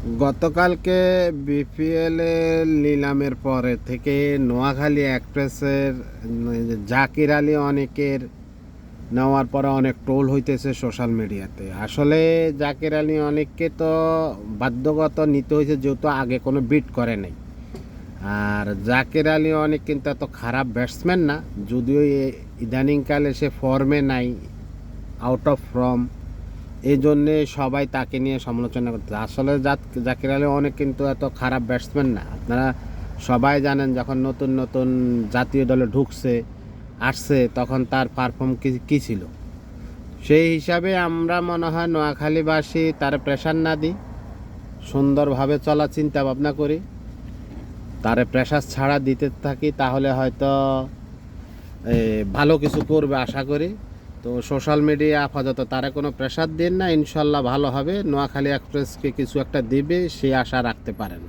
গতকালকে বিপিএল এর নিলামের পরে থেকে নোয়াখালী এক্সপ্রেসের জাকির আলী অনেকের নেওয়ার পরে অনেক টোল হইতেছে সোশ্যাল মিডিয়াতে। আসলে জাকির আলী অনেককে তো বাধ্যগত নিতে হয়েছে যেহেতু আগে কোনো বিট করে নাই। আর জাকির আলী অনেক কিন্তু এত খারাপ ব্যাটসম্যান না, যদিও ইদানিংকালে সে ফর্মে নাই আউট অফ ফর্ম এই জন্যে সবাই তাকে নিয়ে সমালোচনা করতে আসলে জাকির আলী অনেক কিন্তু এত খারাপ ব্যাটসম্যান না। আপনারা সবাই জানেন যখন নতুন নতুন জাতীয় দলে ঢুকছে, আসছে, তখন তার পারফর্ম কি ছিল? সেই হিসাবে আমরা মনে হয় নোয়াখালীবাসী তার প্রেশার না দিই, সুন্দরভাবে চলা চিন্তা ভাবনা করি। তারে প্রেশার ছাড়া দিতে থাকি, তাহলে হয়তো ভালো কিছু করবে আশা করি। তো সোশ্যাল মিডিয়া আপাতত তারা কোনো প্রেশার দিন না, ইনশাল্লাহ ভালো হবে। নোয়াখালী এক্সপ্রেসকে কিছু একটা দেবে, সে আশা রাখতে পারেন।